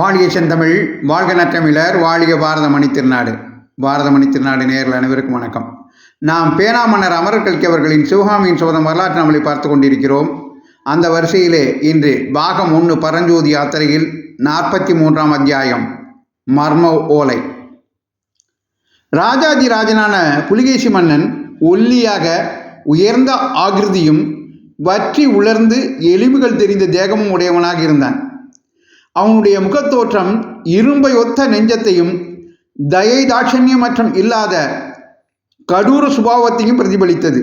வாழிய செந்தமிழ் வாழ்க நற்றமிழர் வாழிய பாரத மணித்திருநாடு பாரத மணித்திருநாடு நேரில் அனைவருக்கும் வணக்கம். நாம் பேனா மன்னர் அமரர் கல்கி அவர்களின் சிவகாமியின் சோதம் வரலாற்று நாவலை பார்த்து கொண்டிருக்கிறோம். அந்த வரிசையிலே இன்று பாகம் ஒன்று பரஞ்சோதி யாத்திரையில் நாற்பத்தி மூன்றாம் அத்தியாயம் மர்ம ஓலை. ராஜாதி ராஜனான புலிகேசி மன்னன் ஒல்லியாக உயர்ந்த ஆகிருதியும் வற்றி உலர்ந்து எலும்புகள் தெரிந்த தேகமும் உடையவனாக இருந்தான். அவனுடைய முகத்தோற்றம் இரும்பை ஒத்த நெஞ்சத்தையும் தயை தாட்சண்யம் மற்றும் இல்லாத கடூர சுபாவத்தையும் பிரதிபலித்தது.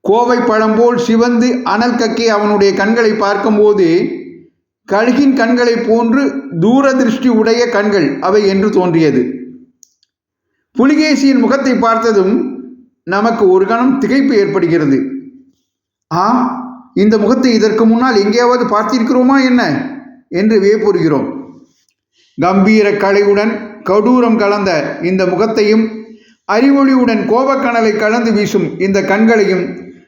கோவை பழம் போல் சிவந்து அனல் கக்கி அவனுடைய கண்களை பார்க்கும்போது கழுகின் கண்களைப் போன்று தூரதிருஷ்டி உடைய கண்கள் அவை என்று தோன்றியது. புலிகேசியின் முகத்தை பார்த்ததும் நமக்கு ஒரு கணம் திகைப்பு ஏற்படுகிறது. ஆ இந்த முகத்தை இதற்கு முன்னால் எங்கேயாவது பார்த்திருக்கிறோமா என்ன? என்று வியப்புறுகிறோம். கம்பீர கலையுடன் கடூரம் கலந்த இந்த முகத்தையும் அறிவொளியுடன் கோபக்கணலை கலந்து வீசும் இந்த கண்களையும்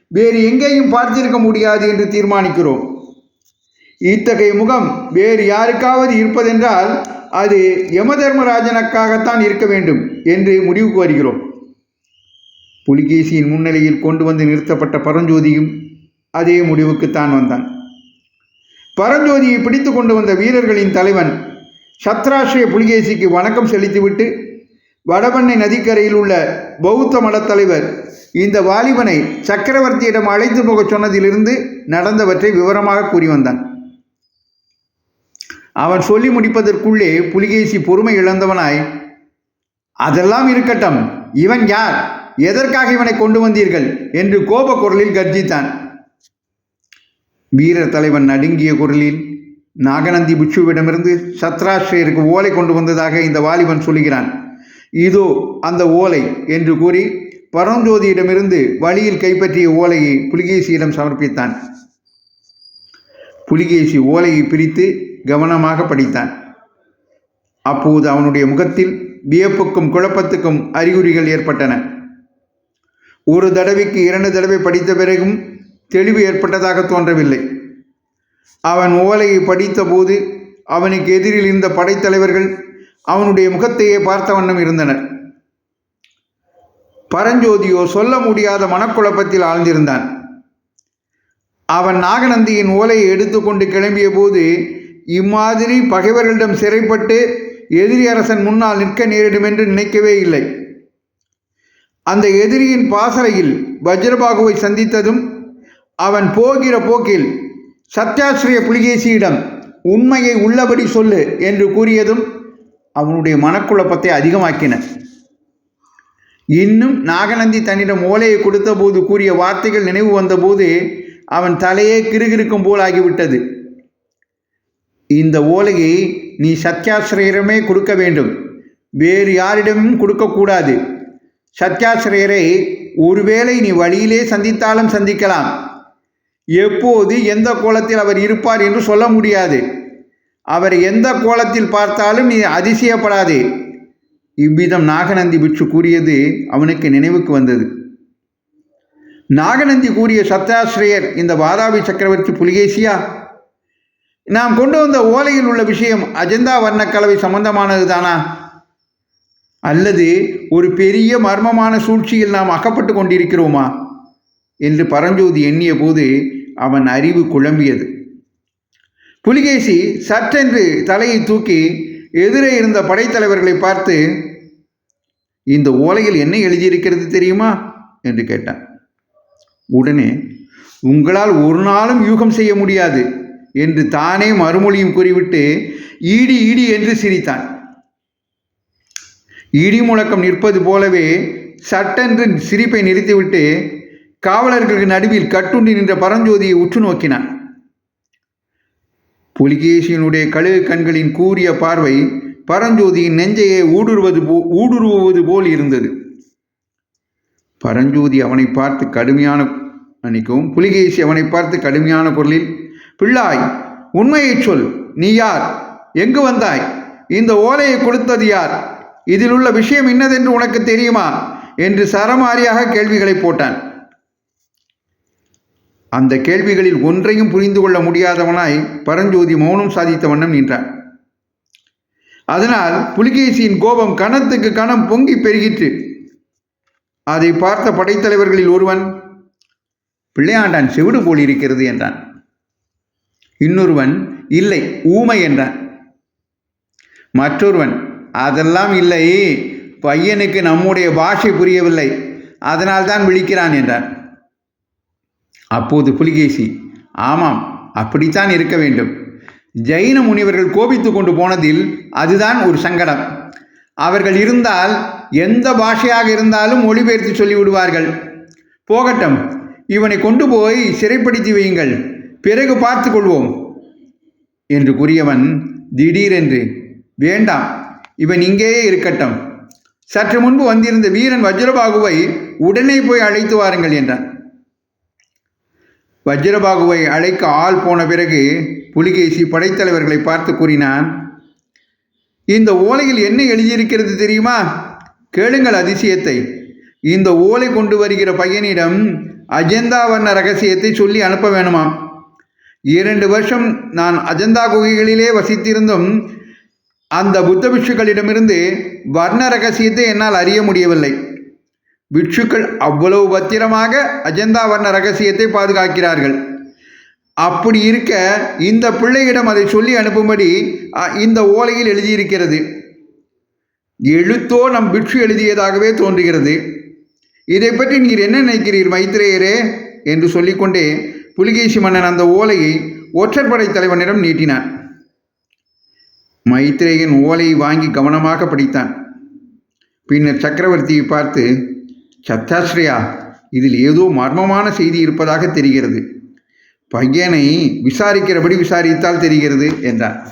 வேறு எங்கேயும் பார்த்திருக்க முடியாது என்று தீர்மானிக்கிறோம். இத்தகைய முகம் வேறு யாருக்காவது இருப்பதென்றால் அது யமதர்மராஜனுக்காகத்தான் இருக்க வேண்டும் என்று முடிவுக்கு வருகிறோம். புலிகேசியின் முன்னிலையில் கொண்டு வந்து நிறுத்தப்பட்ட பரஞ்சோதியும் அதே முடிவுக்குத்தான் வந்தான். பரஞ்சோதியை பிடித்து கொண்டு வந்த வீரர்களின் தலைவன் சத்ராஷ்டிரிய புலிகேசிக்கு வணக்கம் செலுத்திவிட்டு வடபண்ணை நதிக்கரையில் உள்ள பௌத்த மலத் தலைவர் இந்த வாலிபனை சக்கரவர்த்தியிடம் அழைத்து போகச் சொன்னதிலிருந்து நடந்தவற்றை விவரமாக கூறி வந்தான். அவன் சொல்லி முடிப்பதற்குள்ளே புலிகேசி பொறுமை இழந்தவனாய் அதெல்லாம் இருக்கட்டும் இவன் யார்? எதற்காக இவனை கொண்டு வந்தீர்கள்? என்று கோப குரலில் கர்ஜித்தான். வீரர் தலைவன் நடுங்கிய குரலில் நாகநந்தி பிட்சுவிடமிருந்து சத்ராஷ்டிரியருக்கு ஓலை கொண்டு வந்ததாக இந்த வாலிபன் சொல்கிறான் இதோ அந்த ஓலை என்று கூறி பரஞ்சோதியிடமிருந்து வழியில் கைப்பற்றிய ஓலையை புலிகேசியிடம் சமர்ப்பித்தான். புலிகேசி ஓலையை பிரித்து கவனமாக படித்தான். அப்போது அவனுடைய முகத்தில் வியப்புக்கும் குழப்பத்துக்கும் அறிகுறிகள் ஏற்பட்டன. ஒரு தடவைக்கு இரண்டு தடவை படித்த பிறகும் தெளிவு ஏற்பட்டதாக தோன்றவில்லை. அவன் ஓலையை படித்தபோது அவனுக்கு எதிரில் இருந்த படைத்தலைவர்கள் அவனுடைய முகத்தையே பார்த்த வண்ணம் இருந்தனர். பரஞ்சோதியோ சொல்ல முடியாத மனக்குழப்பத்தில் ஆழ்ந்திருந்தான். அவன் நாகநந்தியின் ஓலையை எடுத்துக்கொண்டு கிளம்பிய போது இம்மாதிரி பகைவர்களிடம் சிறைப்பட்டு எதிரி அரசன் முன்னால் நிற்க நேரிடும் என்று நினைக்கவே இல்லை. அந்த எதிரியின் பாசறையில் வஜ்ரபாகுவை சந்தித்ததும் அவன் போகிற போக்கில் சத்யாஸ்ரீய புலிகேசியிடம் உண்மையை உள்ளபடி சொல்லு என்று கூறியதும் அவனுடைய மனக்குழப்பத்தை அதிகமாக்கின. இன்னும் நாகநந்தி தன்னிடம் ஓலையை கொடுத்தபோது கூறிய வார்த்தைகள் நினைவு வந்தபோது அவன் தலையே கிறுகிறுக்கும் போல் ஆகிவிட்டது. இந்த ஓலையை நீ சத்யாசிரியரமே கொடுக்க வேண்டும். வேறு யாரிடமும் கொடுக்கக்கூடாது. சத்யாசிரியரை ஒருவேளை நீ வழியிலே சந்தித்தாலும் சந்திக்கலாம். எப்போது எந்த கோலத்தில் அவர் இருப்பார் என்று சொல்ல முடியாது. அவர் எந்த கோலத்தில் பார்த்தாலும் நீ அதிசயப்படாதே. இவ்விதம் நாகநந்தி பிட்சு கூறியது அவனுக்கு நினைவுக்கு வந்தது. நாகநந்தி கூறிய சத்தாசிரியர் இந்த வாதாபி சக்கரவர்த்தி புலிகேசியா? நாம் கொண்டு வந்த ஓலையில் உள்ள விஷயம் அஜந்தா வர்ணக்கலவை சம்பந்தமானது தானா அல்லது ஒரு பெரிய மர்மமான சூழ்ச்சியில் நாம் அகப்பட்டு கொண்டிருக்கிறோமா? என்று பரஞ்சோதி எண்ணிய போது அவன் அறிவு குழம்பியது. புலிகேசி சற்றென்று தலையை தூக்கி எதிரே இருந்த படைத்தலைவர்களை பார்த்து இந்த ஓலையில் என்ன எழுதியிருக்கிறது தெரியுமா? என்று கேட்டான். உடனே உங்களால் ஒரு நாளும் யூகம் செய்ய முடியாது என்று தானே மறுமொழியும் கூறிவிட்டு ஈடி ஈடி என்று சிரித்தான். இடி முழக்கம் நிற்பது போலவே சட்டென்று சிரிப்பை நிறுத்திவிட்டு காவலர்களுக்கு நடுவில் கட்டுண்டி நின்ற பரஞ்சோதியை உற்று நோக்கினான். புலிகேசியனுடைய கழுகு கண்களின் கூறிய பார்வை பரஞ்சோதியின் நெஞ்சையே ஊடுருவது போ ஊடுருவுவது போல் இருந்தது. பரஞ்சோதி அவனை பார்த்து கடுமையான மன்னிக்கவும் புலிகேசி அவனை பார்த்து கடுமையான குரலில் பிள்ளாய் உண்மையை சொல் நீ யார்? எங்கு வந்தாய்? இந்த ஓலையை கொடுத்தது யார்? இதில் உள்ள விஷயம் இன்னதென்று உனக்கு தெரியுமா? என்று சரமாரியாக கேள்விகளை போட்டான். அந்த கேள்விகளில் ஒன்றையும் புரிந்து கொள்ள முடியாதவனாய் பரஞ்சோதி மௌனம் சாதித்த வண்ணம் நின்றான். அதனால் புலிகேசியின் கோபம் கணத்துக்கு கணம் பொங்கி பெருகிற்று. அதை பார்த்த படைத்தலைவர்களில் ஒருவன் பிள்ளையாண்டான் செவிடு போல் இருக்கிறது என்றான். இன்னொருவன் இல்லை ஊமை என்றான். மற்றொருவன் அதெல்லாம் இல்லை பையனுக்கு நம்முடைய பாஷை புரியவில்லை அதனால்தான் விழிக்கிறான் என்றான். அப்போது புலிகேசி ஆமாம் அப்படித்தான் இருக்க வேண்டும். ஜெயின முனிவர்கள் கோபித்து கொண்டு போனதில் அதுதான் ஒரு சங்கடம். அவர்கள் இருந்தால் எந்த பாஷையாக இருந்தாலும் மொழிபெயர்த்து சொல்லிவிடுவார்கள். போகட்டும் இவனை கொண்டு போய் சிறைப்படுத்தி வையுங்கள். பிறகு பார்த்து கொள்வோம் என்று கூறியவன் திடீரென்று வேண்டாம் இவன் இங்கேயே இருக்கட்டும். சற்று முன்பு வந்திருந்த வீரன் வஜ்ரபாகுவை உடனே போய் அழைத்து வாருங்கள் என்றான். வஜ்ரபாகுவை அழைக்க ஆள் போன பிறகு புலிகேசி படைத்தலைவர்களை பார்த்து கூறினான் இந்த ஓலையில் என்ன எழுதியிருக்கிறது தெரியுமா? கேளுங்கள் அதிசயத்தை. இந்த ஓலை கொண்டு வருகிற பையனிடம் அஜந்தா வர்ண ரகசியத்தை சொல்லி அனுப்ப வேணுமா இரண்டு வருஷம் நான் அஜந்தா குகைகளிலே வசித்திருந்தும் அந்த புத்த பிட்சுக்களிடமிருந்து வர்ண ரகசியத்தை என்னால் அறிய முடியவில்லை. பிட்சுக்கள் அவ்வளவு பத்திரமாக அஜந்தா வர்ண ரகசியத்தை பாதுகாக்கிறார்கள். அப்படி இருக்க இந்த பிள்ளையிடம் அதை சொல்லி அனுப்பும்படி இந்த ஓலையில் எழுதியிருக்கிறது. எழுத்தோ நம் பிட்சு எழுதியதாகவே தோன்றுகிறது. இதை பற்றி நீர் என்ன நினைக்கிறீர் மைத்ரேயரே? என்று சொல்லிக்கொண்டே புலிகேசி மன்னன் அந்த ஓலையை ஒற்றற்படை தலைவனிடம் நீட்டினான். மைத்ரேயன் ஓலையை வாங்கி கவனமாக படித்தான். பின்னர் சக்கரவர்த்தியை பார்த்து சத்தாஸ்ரயா இதில் ஏதோ மர்மமான செய்தி இருப்பதாக தெரிகிறது. பையனை விசாரிக்கிறபடி விசாரித்தால் தெரிகிறது என்றான்.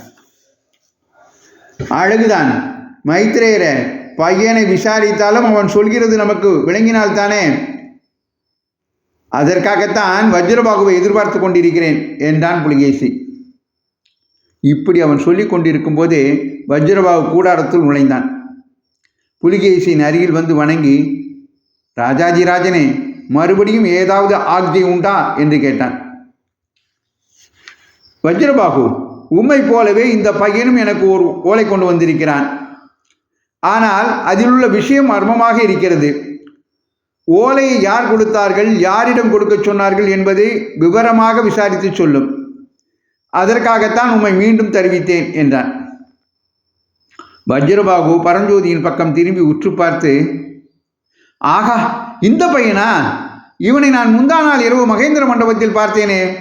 அழகுதான். மைத்ரேயரே பையனை விசாரித்தாலும் அவன் சொல்கிறது நமக்கு விளங்கினால் தானே அதற்காகத்தான் வஜ்ரபாகுவை எதிர்பார்த்து கொண்டிருக்கிறேன் என்றான் புலிகேசி. இப்படி அவன் சொல்லிக் கொண்டிருக்கும் போதே வஜ்ரபாகு கூடாரத்துள் நுழைந்தான். புலிகேசியின் அருகில் வந்து வணங்கி ராஜாஜி ராஜனே மறுபடியும் ஏதாவது ஆக்ஞை உண்டா? என்று கேட்டான். வஜ்ரபாகு உம்மை போலவே இந்த பையனும் எனக்கு ஒரு ஓலை கொண்டு வந்திருக்கிறான். ஆனால் அதில் உள்ள விஷயம் மர்மமாக இருக்கிறது. ஓலையை யார் கொடுத்தார்கள் யாரிடம் கொடுக்கச் சொன்னார்கள் என்பதை விவரமாக விசாரித்து சொல்லும். அதற்காகத்தான் உம்மை மீண்டும் தெரிவித்தேன் என்றான். வஜ்ரபாகு பரஞ்சோதியின் பக்கம் திரும்பி உற்று பார்த்து ஆகா இந்த பையனா? இவனை நான் முந்தா நாள் இரவு மகேந்திர மண்டபத்தில் பார்த்தேனே.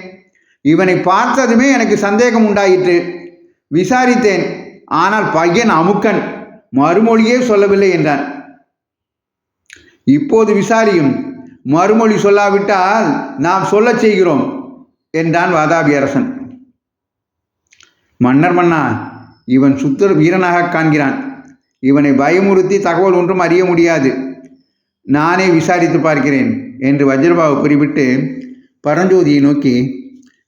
இவனை பார்த்ததுமே எனக்கு சந்தேகம் உண்டாயிற்று. விசாரித்தேன். ஆனால் பையன் அமுக்கன். மறுமொழியே சொல்லவில்லை என்றான். இப்போது விசாரியும். மறுமொழி சொல்லாவிட்டால் நாம் சொல்லச் செய்கிறோம் என்றான் வாதாபி அரசன் மன்னர் மன்னா இவன் சுத்தர் வீரனாக காண்கிறான். இவனை பயமுறுத்தி தகவல் ஒன்றும் அறிய முடியாது. நானே விசாரித்து பார்க்கிறேன் என்று வஜ்ரபாவை குறிப்பிட்டு பரஞ்சோதியை நோக்கி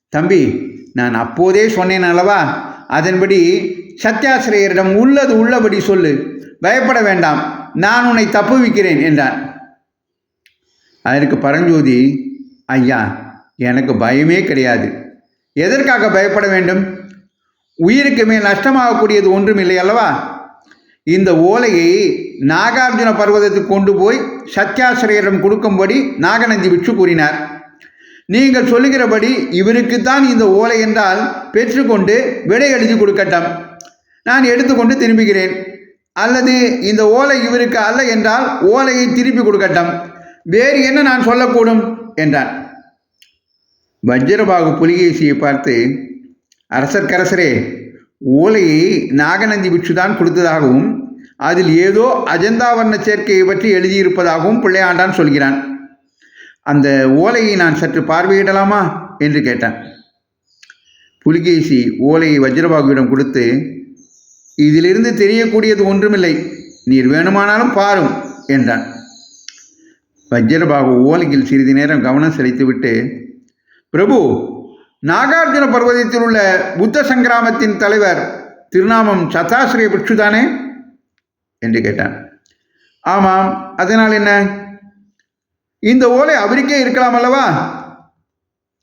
தம்பி நான் அப்போதே சொன்னேன் அல்லவா? அதன்படி சத்யாசிரியரிடம் உள்ளது உள்ளபடி சொல்லு. பயப்பட வேண்டாம். நான் உன்னை தப்புவிக்கிறேன் என்றான். அதற்கு பரஞ்சோதி ஐயா எனக்கு பயமே கிடையாது. எதற்காக பயப்பட வேண்டும்? உயிருக்கு மேல் நஷ்டமாகக்கூடியது ஒன்றும் இல்லை அல்லவா? இந்த ஓலையை நாகார்ஜுன பர்வதத்துக்கு கொண்டு போய் சத்யாசிரியரிடம் கொடுக்கும்படி நாகநந்தி விற்று கூறினார். நீங்கள் சொல்லுகிறபடி இவருக்குத்தான் இந்த ஓலை என்றால் பெற்றுக்கொண்டு விடை எழுதி கொடுக்கட்டும். நான் எடுத்துக்கொண்டு திரும்புகிறேன். அல்லது இந்த ஓலை இவருக்கு அல்ல என்றால் ஓலையை திருப்பி கொடுக்கட்டும். வேறு என்ன நான் சொல்லக்கூடும்? என்றான். வஜ்ரபாகு புலிகேசியை பார்த்து அரசர்க்கரசரே ஓலையை நாகநந்தி பிட்சுதான் கொடுத்ததாகவும் அதில் ஏதோ அஜந்தாவர்ண சேர்க்கையை பற்றி எழுதியிருப்பதாகவும் பிள்ளையாண்டான் சொல்கிறான். அந்த ஓலையை நான் சற்று பார்வையிடலாமா? என்று கேட்டான். புலிகேசி ஓலையை வஜ்ரபாகுவிடம் கொடுத்து இதிலிருந்து தெரியக்கூடியது ஒன்றுமில்லை. நீர் வேணுமானாலும் பாரும் என்றான். வஜ்ரபாகு ஓலையில் சிறிது நேரம் கவனம் செலுத்திவிட்டு பிரபு நாகார்ஜுன பர்வதத்தில் உள்ள புத்த சங்கிராமத்தின் தலைவர் திருநாமம் சதாசிரிய பிட்சுதானே என்று கேட்டான். ஆமாம் அதனால் என்ன? இந்த ஓலை அவருக்கே இருக்கலாம் அல்லவா?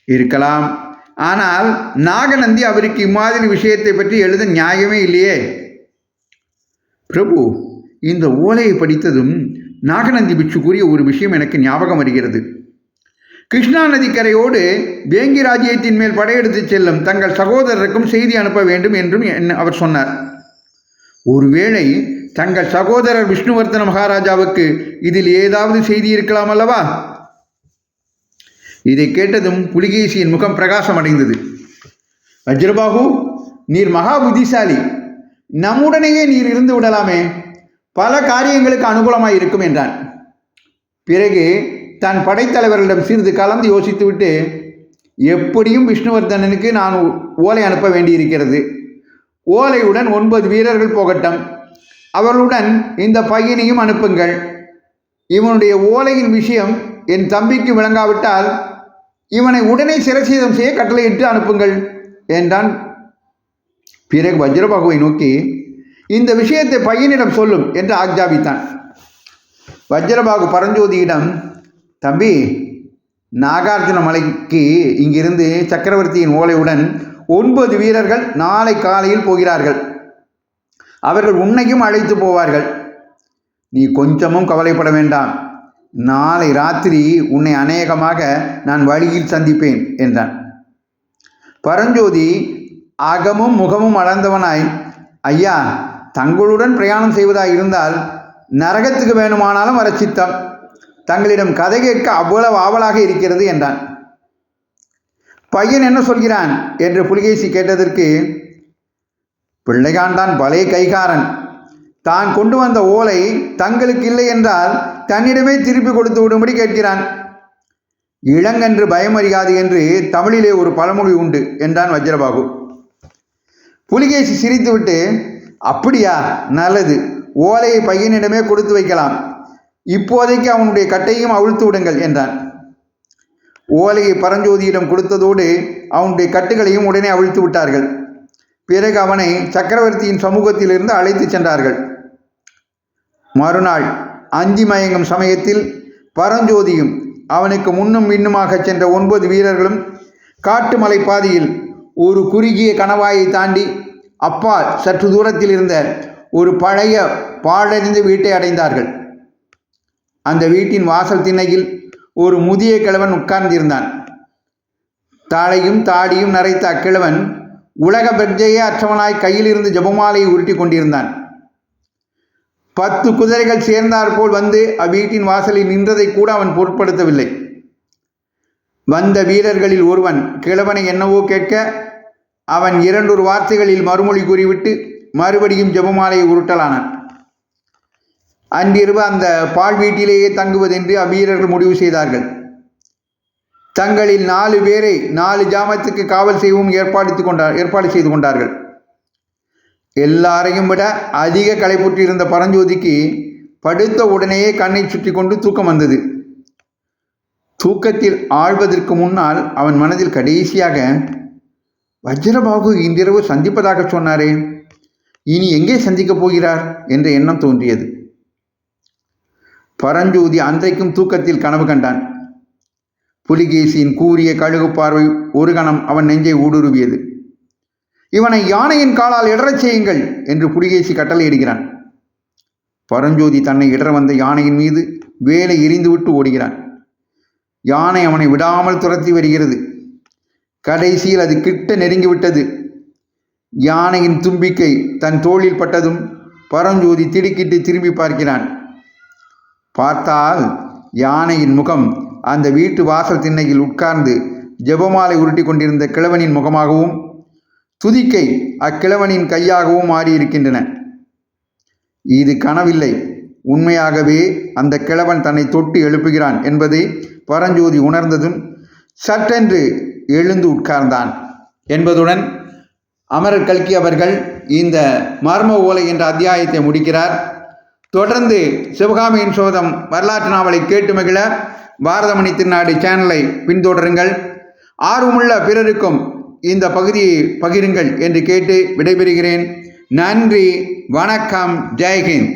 இருக்கலாம். ஆனால் நாகநந்தி அவருக்கு இம்மாதிரி விஷயத்தை பற்றி எழுத நியாயமே இல்லையே. பிரபு இந்த ஓலையை படித்ததும் நாகநந்தி பிட்சு கூறிய ஒரு விஷயம் எனக்கு ஞாபகம் வருகிறது. கிருஷ்ணா நதிக்கரையோடு வேங்கி ராஜ்யத்தின் மேல் படையெடுத்துச் செல்லும் தங்கள் சகோதரருக்கும் செய்தி அனுப்ப வேண்டும் என்றும் என்- அவர் சொன்னார். ஒருவேளை தங்கள் சகோதரர் விஷ்ணுவர்தன மகாராஜாவுக்கு இதில் ஏதாவது செய்தி இருக்கலாம் அல்லவா? இதை கேட்டதும் புலிகேசியின் முகம் பிரகாசம் அடைந்தது வஜ்ரபாகு நீர் மகா புத்திசாலி நம்முடனேயே நீர் இருந்து விடலாமே. பல காரியங்களுக்கு அனுகூலமாக இருக்கும் என்றான். பிறகு தன் படைத்தலைவர்களிடம் சிறிது கலந்து யோசித்துவிட்டு எப்படியும் விஷ்ணுவர்தனனுக்கு நான் ஓலை அனுப்ப வேண்டியிருக்கிறது. ஓலையுடன் ஒன்பது வீரர்கள் போகட்டும். அவர்களுடன் இந்த பையனையும் அனுப்புங்கள். இவனுடைய ஓலையின் விஷயம் என் தம்பிக்கு விளங்காவிட்டால் இவனை உடனே சிரச்சேதம் செய்ய கட்டளையிட்டு அனுப்புங்கள் என்றான். பிறகு வஜ்ரபாகுவை நோக்கி இந்த விஷயத்தை பையனிடம் சொல்லும் என்று ஆக்ஜாபித்தான். வஜ்ரபாகு பரஞ்சோதியிடம் தம்பி நாகார்ஜுன மலைக்கு இங்கிருந்து சக்கரவர்த்தியின் ஓலையுடன் ஒன்பது வீரர்கள் நாளை காலையில் போகிறார்கள். அவர்கள் உன்னையும் அழைத்து போவார்கள். நீ கொஞ்சமும் கவலைப்பட வேண்டாம். நாளை ராத்திரி உன்னை அநேகமாக நான் வழியில் சந்திப்பேன் என்றான். பரஞ்சோதி அகமும் முகமும் அளந்தவனாய் ஐயா தங்களுடன் பிரயாணம் செய்வதாய் இருந்தால் நரகத்துக்கு வேணுமானாலும் வர சித்தம். தங்களிடம் கதை கேட்க அவ்வளவு ஆவலாக இருக்கிறது என்றான். பையன் என்ன சொல்கிறான்? என்று புலிகேசி கேட்டதற்கு பிள்ளைகான்தான் பழைய கைகாரன். தான் கொண்டு வந்த ஓலை தங்களுக்கு இல்லை என்றால் தன்னிடமே திருப்பி கொடுத்து விடும்படி கேட்கிறான். இளங்கன்று பயமறியாது என்று தமிழிலே ஒரு பழமொழி உண்டு என்றான் வஜ்ரபாகு. புலிகேசி சிரித்துவிட்டு அப்படியா? நல்லது. ஓலையை பையனிடமே கொடுத்து வைக்கலாம். இப்போதைக்கு அவனுடைய கட்டையும் அவிழ்த்து விடுங்கள் என்றான். ஓலையை பரஞ்சோதியிடம் கொடுத்ததோடு அவனுடைய கட்டுகளையும் உடனே அவிழ்த்து விட்டார்கள். பிறகு அவனை சக்கரவர்த்தியின் சமூகத்திலிருந்து அழைத்துச் சென்றார்கள். மறுநாள் அஞ்சி மயங்கும் சமயத்தில் பரஞ்சோதியும் அவனுக்கு முன்னும் இன்னுமாகச் சென்ற ஒன்பது வீரர்களும் காட்டு மலை பாதையில் ஒரு குறுகிய கணவாயை தாண்டி அப்பால் சற்று தூரத்தில் இருந்த ஒரு பழைய பாழறிந்த வீட்டை அடைந்தார்கள். அந்த வீட்டின் வாசல் திண்ணையில் ஒரு முதிய கிழவன் உட்கார்ந்திருந்தான். தாளையும் தாடியும் நரைத்த அக்கிழவன் உலக பிரஜையே அற்றவனாய் கையிலிருந்து ஜபமாலையை உருட்டி கொண்டிருந்தான். பத்து குதிரைகள் சேர்ந்தாற்போல் வந்து அவ்வீட்டின் வாசலில் நின்றதை கூட அவன் பொருட்படுத்தவில்லை. வந்த வீரர்களில் ஒருவன் கிழவனை என்னவோ கேட்க அவன் இரண்டொரு வார்த்தைகளில் மறுமொழி கூறிவிட்டு மறுபடியும் ஜெபமாலையை உருட்டலானான். அன்றிரவு அந்த பால் வீட்டிலேயே தங்குவதென்று அவ்வீரர்கள் முடிவு செய்தார்கள். தங்களில் நாலு பேரை நாலு ஜாமத்துக்கு காவல் செய்யவும் ஏற்பாடு கொண்டார் ஏற்பாடு செய்து கொண்டார்கள். எல்லாரையும் விட அதிக களைப்புற்றிருந்த பரஞ்சோதிக்கு படுத்த உடனேயே கண்ணை சுற்றி கொண்டு தூக்கம் வந்தது. தூக்கத்தில் ஆழ்வதற்கு முன்னால் அவன் மனதில் கடைசியாக வஜ்ரபாகு இன்றிரவு சந்திப்பதாக சொன்னாரே இனி எங்கே சந்திக்கப் போகிறார்? என்ற எண்ணம் தோன்றியது. பரஞ்சோதி அன்றைக்கும் தூக்கத்தில் கனவு கண்டான். புலிகேசியின் கூரிய கழுகு பார்வை ஒரு கணம் அவன் நெஞ்சை ஊடுருவியது. இவனை யானையின் காலால் இடறச் செய்யுங்கள் என்று புலிகேசி கட்டளையிடுகிறான். பரஞ்சோதி தன்னை இடற வந்த யானையின் மீது வேலை எரிந்துவிட்டு ஓடுகிறான். யானை அவனை விடாமல் துரத்தி வருகிறது. கடைசியில் அது கிட்ட நெருங்கிவிட்டது யானையின் தும்பிக்கை தன் தோளில் பட்டதும் பரஞ்சோதி திடுக்கிட்டு திரும்பி பார்க்கிறான். பார்த்தால் யானையின் முகம் அந்த வீட்டு வாசல் திண்ணையில் உட்கார்ந்து ஜெபமாலை உருட்டி கொண்டிருந்த கிழவனின் முகமாகவும் துதிக்கை அக்கிழவனின் கையாகவும் மாறியிருக்கின்றன. இது கனவில்லை. உண்மையாகவே அந்த கிழவன் தன்னை தொட்டு எழுப்புகிறான் என்பதை பரஞ்சோதி உணர்ந்ததும் சட்டென்று எழுந்து உட்கார்ந்தான் என்பதுடன் அமரர் கல்கி அவர்கள் இந்த மர்ம ஓலை என்ற அத்தியாயத்தை முடிக்கிறார். தொடர்ந்து சிவகாமியின் சோதம் வரலாற்று நாவலை கேட்டு மகிழ பாரதமணி திருநாடு சேனலை பின்தொடருங்கள். ஆர்வமுள்ள பிறருக்கும் இந்த பகுதியை பகிருங்கள் என்று கேட்டு விடைபெறுகிறேன். நன்றி வணக்கம் ஜெய்ஹிந்த்.